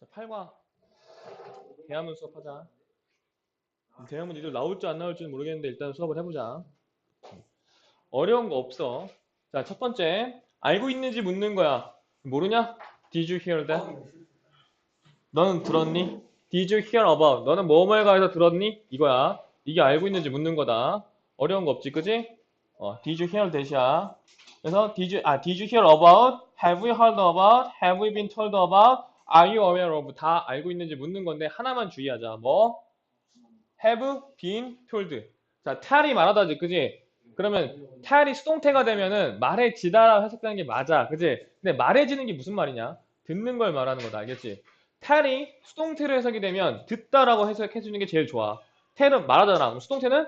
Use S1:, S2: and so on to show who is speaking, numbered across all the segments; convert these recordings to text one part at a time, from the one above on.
S1: 자, 8과 대화문 수업하자. 대화문 이들 나올지 안 나올지는 모르겠는데 일단 수업을 해보자. 어려운 거 없어. 자, 첫 번째 알고 있는지 묻는 거야. 모르냐? Did you hear that? 너는 들었니? Did you hear about? 너는 뭐뭐에 가해서 들었니? 이거야. 이게 알고 있는지 묻는 거다. 어려운 거 없지, 그지? 어, Did you hear that이야. 그래서 did you, 아, did you hear about? Have you heard about? Have you been told about? Are you aware of? 다 알고 있는지 묻는 건데 하나만 주의하자. 뭐? Have been told. 자, tell이 말하다지, 그지? 그러면 tell이 수동태가 되면은 말해지다 해석되는 게 맞아, 그지? 근데 말해지는 게 무슨 말이냐? 듣는 걸 말하는 거다, 알겠지? tell이 수동태로 해석이 되면 듣다라고 해석해주는 게 제일 좋아. tell은 말하잖아. 수동태는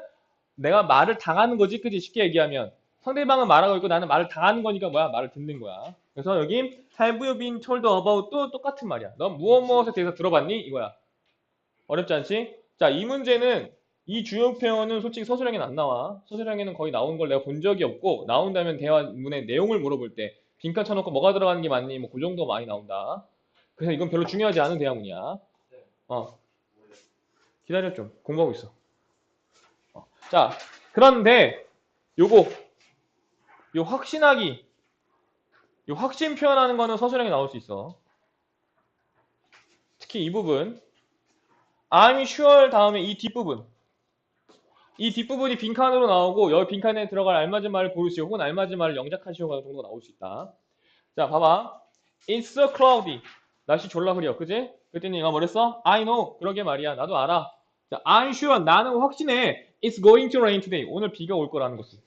S1: 내가 말을 당하는 거지, 그지? 쉽게 얘기하면. 상대방은 말하고 있고 나는 말을 당하는 거니까 뭐야? 말을 듣는 거야. 그래서 여기 have you been told about도 똑같은 말이야. 넌 무엇 무엇에 대해서 들어봤니? 이거야. 어렵지 않지? 자, 이 문제는 이 주요 표현은 솔직히 서술형에는 안 나와. 서술형에는 거의 나온 걸 내가 본 적이 없고 나온다면 대화문의 내용을 물어볼 때 빈칸 쳐놓고 뭐가 들어가는 게 맞니? 뭐 그 정도 많이 나온다. 그래서 이건 별로 중요하지 않은 대화문이야. 어. 기다려 좀. 공부하고 있어. 어. 자, 그런데 요거 요 확신하기 요 확신 표현하는 거는 서술형에 나올 수 있어. 특히 이 부분. I'm sure 다음에 이 뒷부분. 이 뒷부분이 빈칸으로 나오고 여기 빈칸에 들어갈 알맞은 말을 고르시오 혹은 알맞은 말을 영작하시오 정도가 나올 수 있다. 자 봐봐. It's so cloudy. 날씨 졸라 흐려. 그지? 그랬더니 얘가 뭐랬어? I know. 그러게 말이야. 나도 알아. 자, I'm sure. 나는 확신해. It's going to rain today. 오늘 비가 올 거라는 것을.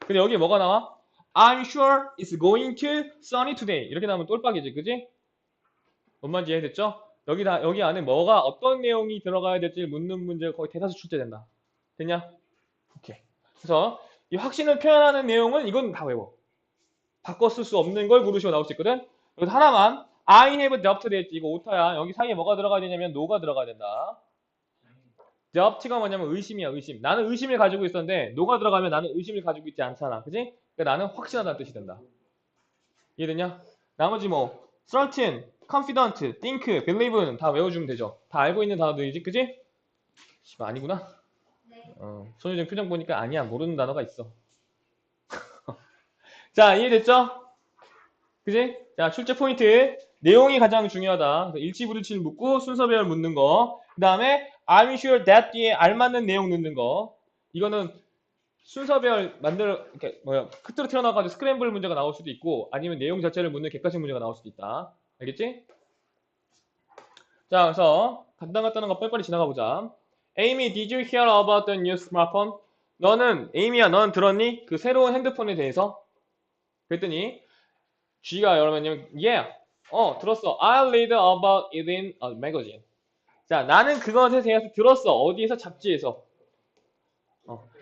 S1: 근데 여기 뭐가 나와? I'm sure it's going to sunny today. 이렇게 나오면 똘빡이지, 그지? 뭔 말인지 이해됐죠? 여기 다, 여기 안에 뭐가, 어떤 내용이 들어가야 될지 묻는 문제가 거의 대다수 출제된다. 됐냐? 오케이. 그래서 이 확신을 표현하는 내용은 이건 다 외워. 쓸수 없는 걸 고르시고 나올 수 있거든? 여기서 하나만, I have doubt 됐지. 이거 오타야. 여기 사이에 뭐가 들어가야 되냐면, no가 들어가야 된다. doubt가 뭐냐면 의심이야, 의심. 나는 의심을 가지고 있었는데, no가 들어가면 나는 의심을 가지고 있지 않잖아. 그지? 그러니까 나는 확신하다는 뜻이 된다. 이해됐냐? 나머지 뭐 certain, confident, think, believe는 다 외워주면 되죠. 다 알고 있는 단어들이지, 그지? 아니구나. 어, 손유정 표정 보니까 아니야 모르는 단어가 있어. 자 이해됐죠? 그지? 자 출제 포인트 내용이 가장 중요하다. 일치 불일치를 묻고 순서배열 묻는 거. 그 다음에 I'm sure that 뒤에 알맞는 내용 넣는 거. 이거는 순서별 만들어 이렇게 뭐야 끝으로 튀어나와가지고 스크램블 문제가 나올 수도 있고 아니면 내용 자체를 묻는 객관식 문제가 나올 수도 있다. 알겠지? 자, 그래서 간단간단한 거 빨리빨리 지나가 보자. Amy, did you hear about the new smartphone? 너는 에이미야, 넌 들었니? 그 새로운 핸드폰에 대해서? 그랬더니 G가 여러분님, yeah, 어 들었어. I read about it in a magazine. 자, 나는 그것에 대해서 들었어. 어디에서? 잡지에서.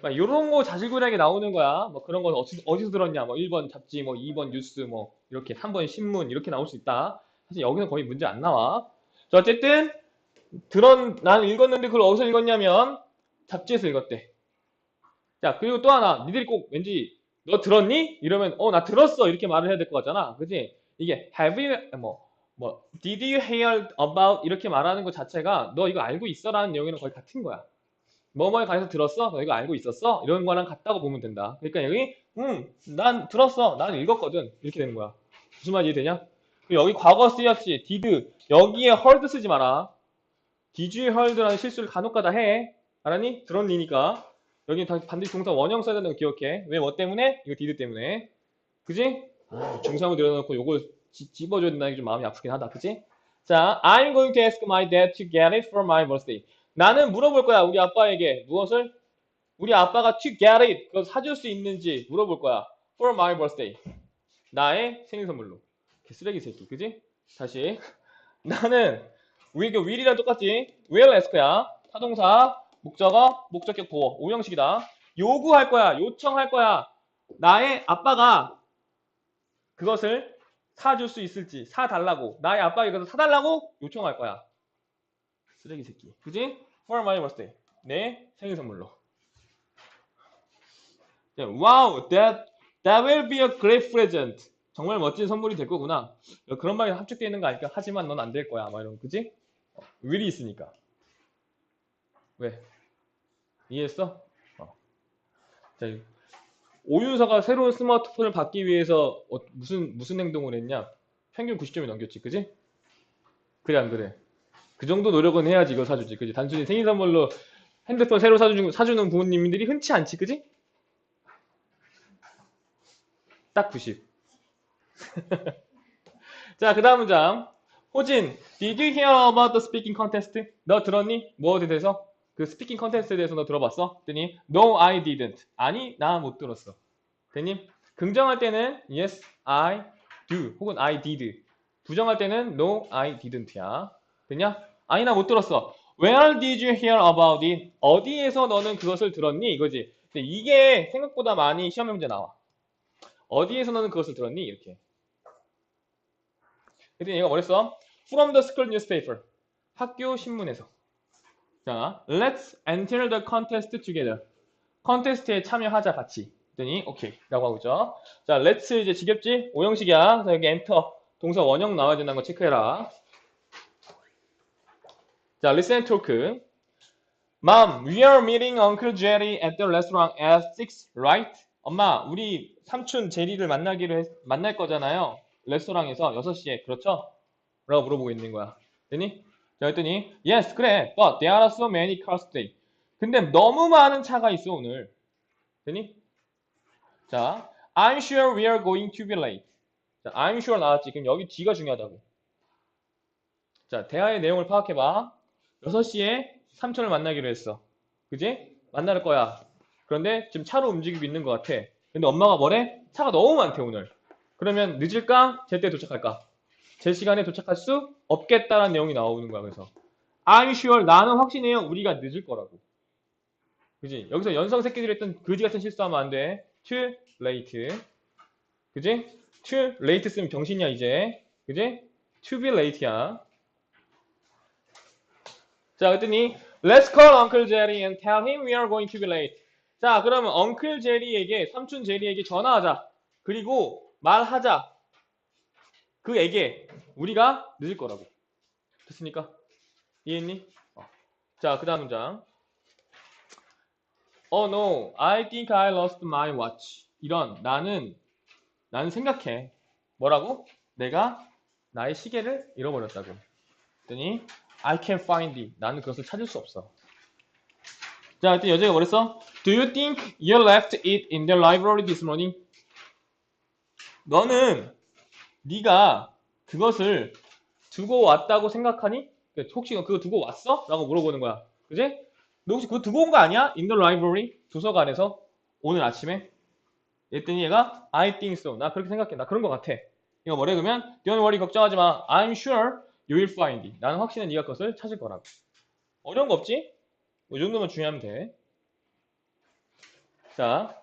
S1: 어, 이런 거 자질구레하게 나오는 거야. 뭐 그런 거 어디, 어디서 들었냐? 뭐 1번 잡지, 뭐 2번 뉴스, 뭐 이렇게 3번 신문 이렇게 나올 수 있다. 사실 여기는 거의 문제 안 나와. 자, 어쨌든 들은 나는 읽었는데 그걸 어디서 읽었냐면 잡지에서 읽었대. 자, 그리고 또 하나, 니들이 꼭 왠지 너 들었니? 이러면 어, 나 들었어 이렇게 말을 해야 될 것 같잖아. 그지? 이게 have you 뭐뭐 did you hear about 이렇게 말하는 것 자체가 너 이거 알고 있어라는 내용이랑 거의 같은 거야. 뭐뭐에 관해서 들었어? 너 이거 알고 있었어? 이런 거랑 같다고 보면 된다. 그러니까 여기 음, 난 들었어. 난 읽었거든. 이렇게 되는 거야. 무슨 말이? 그리고 여기 과거 쓰였지. did 여기에 heard 쓰지 마라. did heard라는 실수를 간혹가다 해. 알았니? 들었니니까. 여기 다 반드시 동사 원형 써야 된다는 거 기억해. 왜 뭐 때문에? 이거 did 때문에. 그지? 아, 중상을 들여놓고 요걸 지- 집어줘야 된다는 게 좀 마음이 아프긴 하다. 그지? 자, I'm going to ask my dad to get it for my birthday. 나는 물어볼 거야. 우리 아빠에게 무엇을? 우리 아빠가 to get it 그걸 사줄 수 있는지 물어볼 거야. For my birthday. 나의 생일 선물로. 쓰레기 새끼. 그지? 다시. 나는 우리 그 will이랑 똑같지? will ask야. 타동사, 목적어, 목적격 보어. 오형식이다. 요구할 거야. 요청할 거야. 나의 아빠가 그것을 사줄 수 있을지 사달라고 나의 아빠가 이것을 사달라고 요청할 거야. 쓰레기 새끼. 그지? For my birthday. 내 생일 선물로. 네, Wow, that that will be a great present. 정말 멋진 선물이 될 거구나. 그런 말이 합축되어 있는 거 아닐까? 하지만 넌 안 될 거야. 막 이런 거, 그지? 어, will이 있으니까. 왜? 이해했어? 어. 자, 오윤서가 새로운 스마트폰을 받기 위해서 어, 무슨 무슨 행동을 했냐? 평균 90점이 넘겼지, 그지? 그래 안 그래? 그 정도 노력은 해야지 이거 사주지, 그지? 단순히 생일 선물로 핸드폰 새로 사주는, 사주는 부모님들이 흔치 않지, 그지? 딱 90. 자, 그 다음 문장. 호진, did you hear about the speaking contest? 너 들었니? 뭐에 대해서? 그 스피킹 컨테스트에 대해서 너 들어봤어? 그랬더니 No, I didn't. 아니, 나 못 들었어. 됐니? 긍정할 때는 Yes, I do 혹은 I did. 부정할 때는 No, I didn't야. 됐냐? 아니, 나 못 들었어. Where did you hear about it? 어디에서 너는 그것을 들었니? 이거지. 근데 이게 생각보다 많이 시험 문제 나와. 어디에서 너는 그것을 들었니? 이렇게. 그랬더니 얘가 뭐랬어? From the school newspaper. 학교 신문에서. 자, let's enter the contest together. 컨테스트에 참여하자 같이. 그랬더니 오케이 라고 하고 있죠. 자, let's 이제 지겹지? 오형식이야. 그래서 여기 enter 동사 원형 나와야 된다는 거 체크해라. 자, listen talk. Mom, we are meeting Uncle Jerry at the restaurant at 6, right? 엄마, 우리 삼촌 제리를 만나기로 했, 만날 거잖아요. 레스토랑에서 6시에. 그렇죠? 라고 물어보고 있는 거야. 되니? 자, 했더니 yes, 그래. But there are so many cars today. 근데 너무 많은 차가 있어, 오늘. 되니? 자, I'm sure we are going to be late. 자, I'm sure 나왔지. 그럼 여기 뒤가 중요하다고. 자, 대화의 내용을 파악해봐. 6시에 삼촌을 만나기로 했어. 그지? 만날 거야. 그런데 지금 차로 움직이고 있는 것 같아. 근데 엄마가 뭐래? 차가 너무 많대, 오늘. 그러면 늦을까? 제때 도착할까? 제 시간에 도착할 수 없겠다라는 내용이 나오는 거야. 그래서 I'm sure 나는 확신해요. 우리가 늦을 거라고. 그지? 여기서 연성 새끼들이 했던 그지 같은 실수하면 안 돼. too late. 그지? too late 쓰면 병신이야 이제. 그지? to be late야. 자, 그랬더니 Let's call Uncle Jerry and tell him we are going to be late. 자, 그러면 Uncle Jerry에게 삼촌 제리에게 전화하자. 그리고 말하자. 그에게 우리가 늦을 거라고. 됐습니까? 이해했니? 어. 자, 그 다음 문장. Oh no, I think I lost my watch. 이런, 나는, 나는 생각해. 뭐라고? 내가 나의 시계를 잃어버렸다고. 그랬더니, I can't find it. 나는 그것을 찾을 수 없어. 자, 그때 여자가 뭐랬어? Do you think you left it in the library this morning? 너는 네가 그것을 두고 왔다고 생각하니? 혹시 그거 두고 왔어? 라고 물어보는 거야. 그지? 너 혹시 그거 두고 온 거 아니야? In the library 도서관에서 오늘 아침에 그랬더니 얘가 I think so. 나 그렇게 생각해. 나 그런 거 같아. 이거 뭐래 그러면 Don't worry 걱정하지 마. I'm sure you will find it. 나는 확신해 네가 그것을 찾을 거라고. 어려운 거 없지? 이 정도만 중요하면 돼. 자,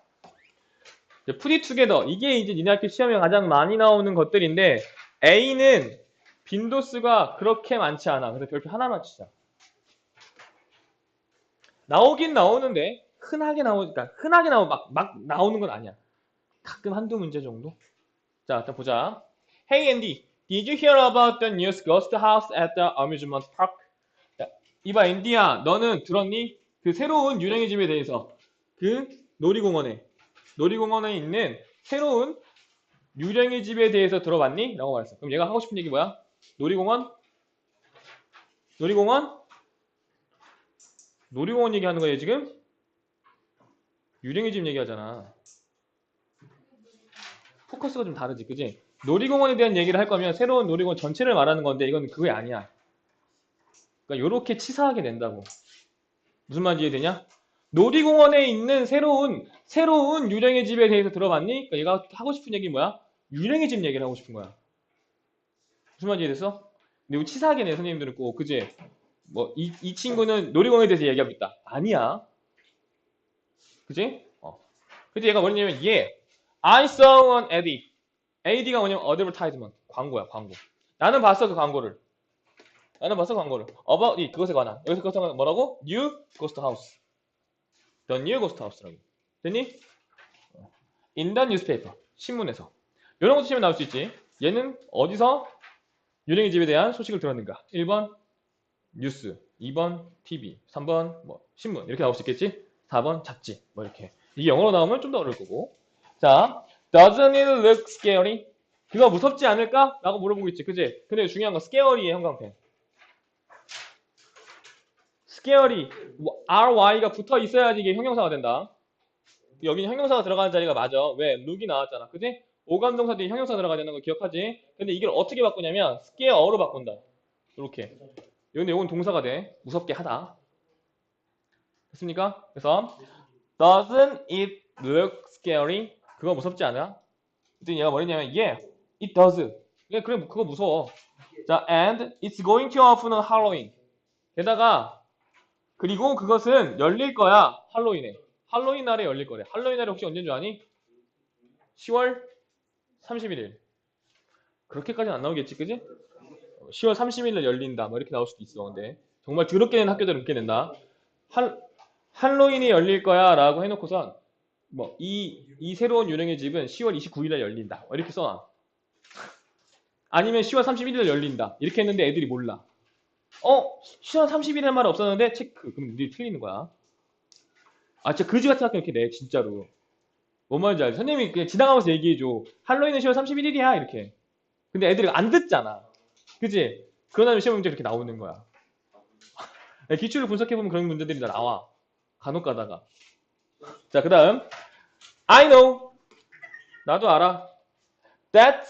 S1: 이제 it together. 이게 이제 니네 학교 시험에 가장 많이 나오는 것들인데 A는 빈도수가 그렇게 많지 않아. 그래서 별표 하나만 치자. 나오긴 나오는데 흔하게 나오니까 흔하게 나오 막, 막 나오는 건 아니야. 가끔 한두 문제 정도. 자, 일단 보자. Hey Andy, did you hear about the news ghost house at the amusement park? 자, 이봐 앤디야, 너는 들었니? 그 새로운 유령의 집에 대해서 그 놀이공원에 놀이공원에 있는 새로운 유령의 집에 대해서 들어봤니? 라고 말했어. 그럼 얘가 하고 싶은 얘기 뭐야? 놀이공원? 놀이공원? 놀이공원 얘기하는 거예요 지금? 유령의 집 얘기하잖아. 포커스가 좀 다르지, 그지? 놀이공원에 대한 얘기를 할 거면 새로운 놀이공원 전체를 말하는 건데 이건 그게 아니야. 그러니까 이렇게 치사하게 낸다고. 무슨 말인지 이해되냐? 놀이공원에 있는 새로운 새로운 유령의 집에 대해서 들어봤니? 그러니까 얘가 하고 싶은 얘기 뭐야? 유령의 집 얘기를 하고 싶은 거야. 무슨 말인지 이해됐어? 근데 이거 치사하게 내 선생님들은 꼭 그지? 뭐이 이 친구는 놀이공원에 대해서 얘기하고 있다. 아니야. 그지? 어. 그지 얘가 뭐냐면 얘 I saw an ad. AD가 뭐냐면 advertisement 광고야 광고. 나는 봤어 그 광고를. 나는 봤어 광고를. about 이 그것에 관한. 여기서 그것에 관한 뭐라고? New Ghost House. The New Ghost House라고. 됐니? In the newspaper. 신문에서. 이런 것도 시험에 나올 수 있지. 얘는 어디서 유령의 집에 대한 소식을 들었는가? 1번 뉴스, 2번 TV, 3번 뭐 신문 이렇게 나올 수 있겠지? 4번 잡지 뭐 이렇게. 이게 영어로 나오면 좀 더 어려울 거고. 자, doesn't it look scary? 그거 무섭지 않을까? 라고 물어보고 있지. 그지? 근데 중요한 건 scary의 형광펜. scary, ry가 붙어 있어야지 이게 형용사가 된다. 여기는 형용사가 들어가는 자리가 맞아. 왜? look이 나왔잖아. 그지? 오감동사 뒤에 형용사 들어가야 되는 거 기억하지? 근데 이걸 어떻게 바꾸냐면 scare로 바꾼다. 이렇게. 근데 이건 동사가 돼. 무섭게 하다. 됐습니까? 그래서 doesn't it look scary? 그거 무섭지 않아? 그랬더니 얘가 뭐랬냐면 yeah, it does. 예, 그래 그거 무서워. 자, and it's going to on Halloween. 게다가 그리고 그것은 열릴 거야 할로윈에. 할로윈 날에 열릴 거래. 할로윈 날이 혹시 언제인 줄 아니? 10월 31일. 그렇게까지는 안 나오겠지, 그지? 10월 30일에 열린다. 뭐 이렇게 나올 수도 있어. 근데 정말 더럽게 된 학교들은 그렇게 된다. 할, 할로윈이 열릴 거야 라고 해놓고선 뭐 이 이 새로운 유령의 집은 10월 29일에 열린다. 뭐 이렇게 써놔. 아니면 10월 31일에 열린다. 이렇게 했는데 애들이 몰라. 어? 10월 30일에 말 없었는데 체크. 그럼 니들이 틀리는 거야. 아 진짜 그지 같은 학교 이렇게 내 진짜로. 뭔 말인지 알지? 선생님이 그냥 지나가면서 얘기해줘. 할로윈은 10월 31일이야 이렇게. 근데 애들이 안 듣잖아. 그지? 그러다면 시험 문제 이렇게 나오는 거야. 기출을 분석해보면 그런 문제들이 다 나와. 간혹 가다가. 자, 그 다음. I know. 나도 알아. That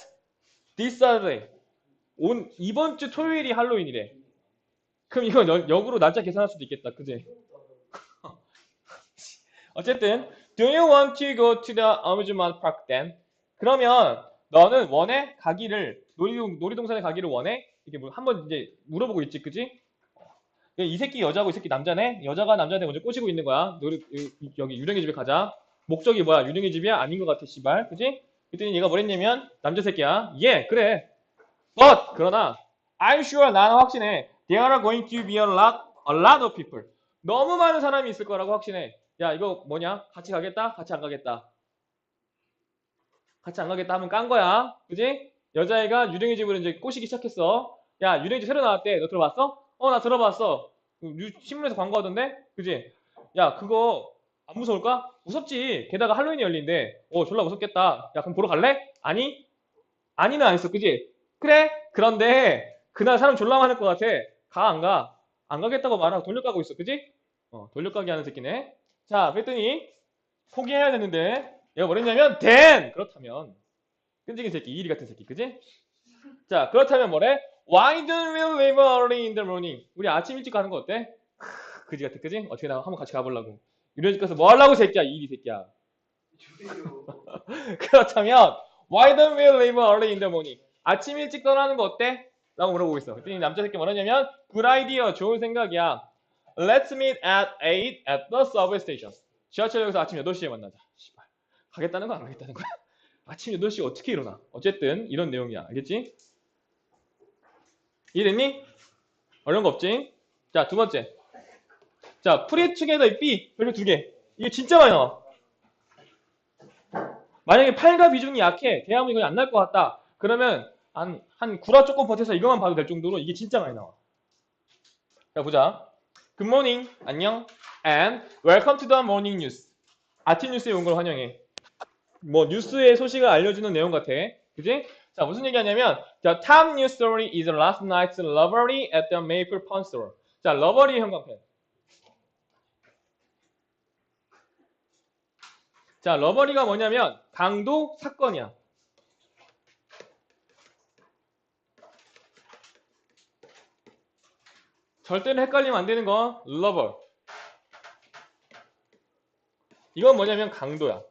S1: this Saturday. 온, 이번 주 토요일이 할로윈이래. 그럼 이건 역- 역으로 날짜 계산할 수도 있겠다. 그지? 어쨌든, do you want to go to the amusement park then? 그러면 너는 원해? 가기를, 놀이동, 놀이동산에 가기를 원해? 이렇게 뭐 한번 이제 물어보고 있지, 그지? 이 새끼 여자고 이 새끼 남자네? 여자가 남자한테 먼저 꼬시고 있는 거야. 이- 여기 유령의 집에 가자. 목적이 뭐야? 유령의 집이야? 아닌 것 같아, 씨발. 그지? 그랬더니 얘가 뭐랬냐면, 남자 새끼야. 예, 그래. But, 그러나, I'm sure, 나는 확신해. There are going to be a lot, a lot of people. 너무 많은 사람이 있을 거라고 확신해. 야, 이거 뭐냐? 같이 가겠다? 같이 안 가겠다? 같이 안 가겠다 하면 깐 거야. 그지? 여자애가 유령의 집으로 이제 꼬시기 시작했어. 야, 유령의 집 새로 나왔대. 너 들어봤어? 어, 나 들어봤어. 그 뉴- 신문에서 광고하던데? 그지? 야, 그거 안 무서울까? 무섭지. 게다가 할로윈이 열린대. 어, 졸라 무섭겠다. 야, 그럼 보러 갈래? 아니? 아니는 안 했어. 그지? 그래? 그런데 그날 사람 졸라 많을 것 같아. 가, 안 가? 안 가겠다고 말하고 돌려가고 있어. 그지? 어, 돌려가기 하는 새끼네. 자, 그랬더니 포기해야 되는데 얘가 뭐랬냐면 then 그렇다면 끈질긴 새끼, 이리 같은 새끼. 그지? 자, 그렇다면 뭐래? Why don't we leave early in the morning? 우리 아침 일찍 가는 거 어때? 크, 그지 같아, 그지? 어떻게 나 한번 같이 가보려고. 이런 집 가서 뭐 하려고 새끼야, 이리 새끼야. 그렇다면 Why don't we leave early in the morning? 아침 일찍 떠나는 거 어때? 라고 물어보고 있어. 그랬더니 남자 새끼 뭐라냐면 Good idea, 좋은 생각이야. Let's meet at 8 at the subway station. 지하철역에서 아침 8시에 만나자. 가겠다는 거야, 안 가겠다는 거야? 아침 8시에 어떻게 일어나? 어쨌든 이런 내용이야. 알겠지? 이해됐니? 어려운 거 없지? 자, 두 번째. 자, 프리 투게더 B 별표 두 개. 이게 진짜 많이 나와. 만약에 8과 비중이 약해, 대화문 이 거의 안날 것 같다. 그러면 한, 한 구라 조금 버텨서 이것만 봐도 될 정도로 이게 진짜 많이 나와. 자, 보자. Good morning. 안녕. And welcome to the morning news. 아침 뉴스에 온 걸 환영해. 뭐 뉴스의 소식을 알려주는 내용 같아. 그지? 자, 무슨 얘기하냐면 The top news story is last night's robbery at the Maple Pawn Store. 자, 러버리 형광펜. 자, 러버리가 뭐냐면 강도 사건이야. 절대로 헷갈리면 안 되는 거 러버. 이건 뭐냐면 강도야.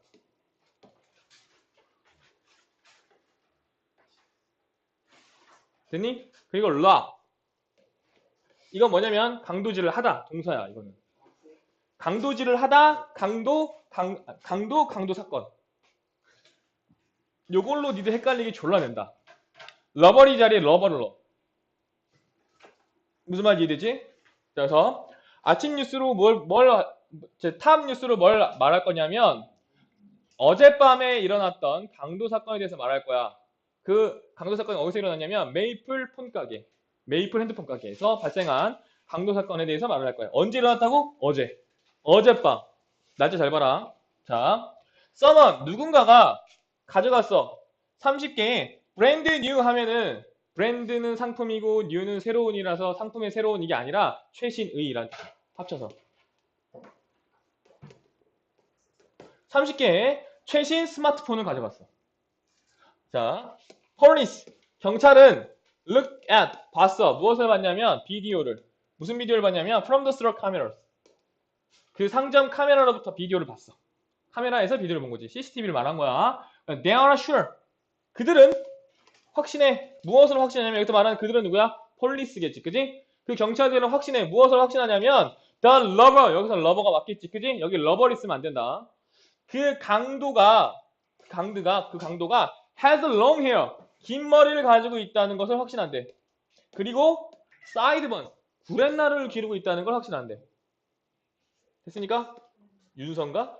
S1: 됐니? 그리고 락. 이건 뭐냐면 강도질을 하다 동사야 이거는. 강도질을 하다 강도 강, 강도 강도 사건. 요걸로 니들 헷갈리기 졸라 낸다. 러버리 자리에 러버를 넣어. 무슨 말인지 이해되지? 그래서 아침 뉴스로 뭘, 뭘, 제탑 뉴스로 뭘 말할 거냐면 어젯밤에 일어났던 강도 사건에 대해서 말할 거야. 그 강도 사건이 어디서 일어났냐면 메이플 폰 가게, 메이플 핸드폰 가게에서 발생한 강도 사건에 대해서 말을 할 거야. 언제 일어났다고? 어제. 어젯밤. 날짜 잘 봐라. 자, 써먼 누군가가 가져갔어. 30개의 브랜드 뉴 하면은 브랜드는 상품이고 뉴는 새로운이라서 상품의 새로운 이게 아니라 최신의란 합쳐서 30개의 최신 스마트폰을 가져갔어. 자, 폴리스 경찰은 look at 봤어. 무엇을 봤냐면 비디오를 무슨 비디오를 봤냐면 from the store cameras 그 상점 카메라로부터 비디오를 봤어. 카메라에서 비디오를 본 거지. CCTV를 말한 거야. They are sure. 그들은 확신해. 무엇을 확신하냐면 여기서 말하는 그들은 누구야? 폴리스겠지. 그지? 그 경찰들은 확신해. 무엇을 확신하냐면 the lover. 여기서 lover가 맞겠지. 그지? 여기 lover 있으면 안 된다. 그 강도가 강도가 그 강도가 has long hair. 긴 머리를 가지고 있다는 것을 확신한대. 그리고 sideburn. 구렛나루를 기르고 있다는 걸 확신한대. 됐습니까? 윤성가?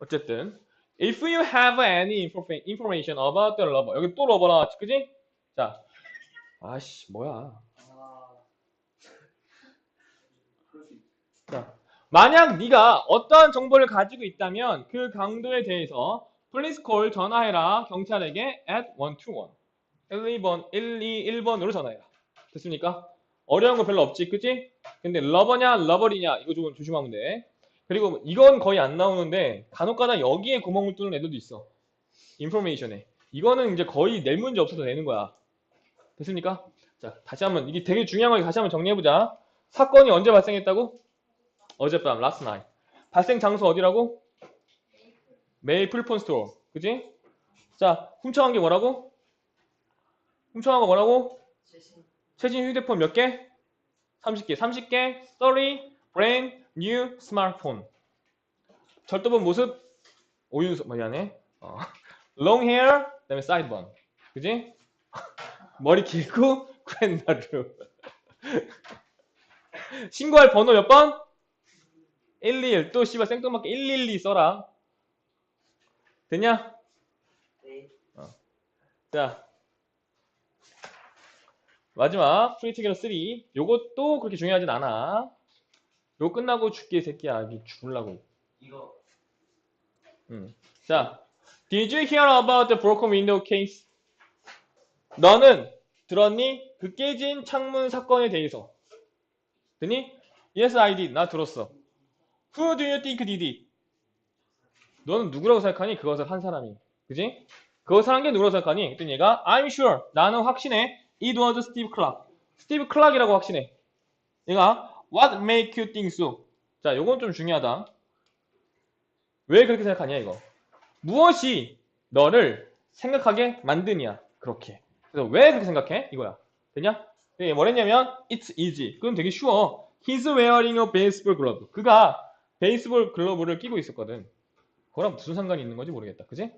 S1: 어쨌든 If you have any infor- information about the lover 여기 또 lover 나왔지 그지? 자 아씨 뭐야. 자 만약 네가 어떠한 정보를 가지고 있다면 그 강도에 대해서 please call 전화해라 경찰에게 at 121 1, 2번 1, 2, 1번으로 전화해라 됐습니까? 어려운 거 별로 없지 그지? 근데 러버냐 러버리냐 이거 좀 조심하면 돼 그리고 이건 거의 안 나오는데 간혹가다 여기에 구멍을 뚫는 애들도 있어. 인포메이션에. 이거는 이제 거의 낼 문제 없어서 내는 거야. 됐습니까? 자, 다시 한번 이게 되게 중요한 거 다시 한번 정리해 보자. 사건이 언제 발생했다고? 어젯밤, last night. 발생 장소 어디라고? 메이플 폰 스토어. 그지? 자, 훔쳐간 게 뭐라고? 훔쳐간 거 뭐라고?
S2: 최신.
S1: 최신 휴대폰 몇 개? 30개. 30개, 30, brand new smartphone. 절도본 모습, 오윤수, 미안해. 어. long hair, 그 다음에 sideburn. 그지? 머리 길고, 구렛나루. 신고할 번호 몇 번? 121. 또 씨발 생뚱맞게 112 써라. 됐냐?
S2: 네.
S1: 자. 마지막 프리티기너 3. 요것도 그렇게 중요하진 않아. 요거 끝나고 줄게 새끼야. 죽을라고.
S2: 이거.
S1: 음. 자. Did you hear about the broken window case? 너는 들었니? 그 깨진 창문 사건에 대해서. 듣니? Yes, I did. 나 들었어. Who do you think did it? 너는 누구라고 생각하니? 그것을 한 사람이. 그지? 그것을 한 게 누구라고 생각하니? 그랬더니 얘가 I'm sure. 나는 확신해. It was Steve Clark. 스티브 클락이라고 확신해. 얘가 What make you think so? 자, 요건 좀 중요하다. 왜 그렇게 생각하냐 이거. 무엇이 너를 생각하게 만드냐 그렇게. 그래서 왜 그렇게 생각해? 이거야. 되냐? 예, 뭐랬냐면 It's easy. 그건 되게 쉬워. He's wearing a baseball glove. 그가 베이스볼 글러브를 끼고 있었거든. 그거랑 무슨 상관이 있는 건지 모르겠다. 그지?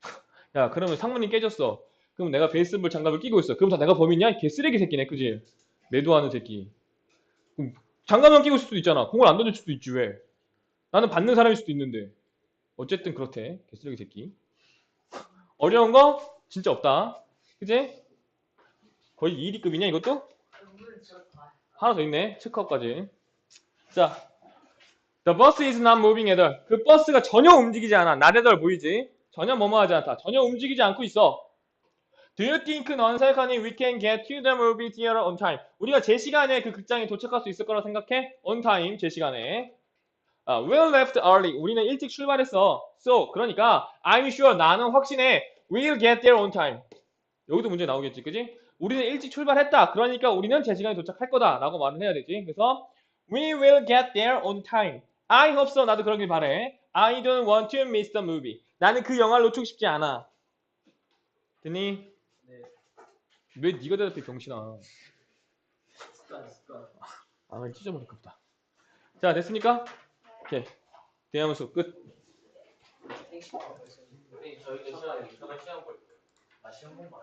S1: 야, 그러면 상문이 깨졌어. 그럼 내가 베이스볼 장갑을 끼고 있어. 그럼 다 내가 범인이야? 개 쓰레기 새끼네. 그지? 매도하는 새끼. 장갑만 끼고 있을 수도 있잖아. 공을 안 던질 수도 있지 왜? 나는 받는 사람일 수도 있는데. 어쨌든 그렇대. 개 쓰레기 새끼. 어려운 거 진짜 없다. 그지? 거의 2D급이냐 이것도?
S2: 저다
S1: 하나 더 있네. 체크업까지. 자. The bus is not moving at all. 그 버스가 전혀 움직이지 않아. not at all 보이지? 전혀 뭐뭐 하지 않다. 전혀 움직이지 않고 있어. Do you think 넌 생각하니 we can get to the movie theater on time? 우리가 제 시간에 그 극장에 도착할 수 있을 거라 생각해? On time, 제 시간에. 아, we'll left early. 우리는 일찍 출발했어. So, 그러니까 I'm sure 나는 확신해. We'll get there on time. 여기도 문제 나오겠지, 그지? 우리는 일찍 출발했다. 그러니까 우리는 제 시간에 도착할 거다. 라고 말을 해야 되지. 그래서 We will get there on time. I hope so. 나도 그러길 바래. I don't want to miss the movie. 나는 그 영화를 놓치고 싶지 않아. 됐니?
S2: 네.
S1: 왜 네가 대답해 병신아.
S2: 습관 습관.
S1: 아 찢어버릴 겁다. 자 됐습니까? 오케이. 대화문수 끝.
S2: 선생님 저희 시간 시간 볼. 아 시험 공부.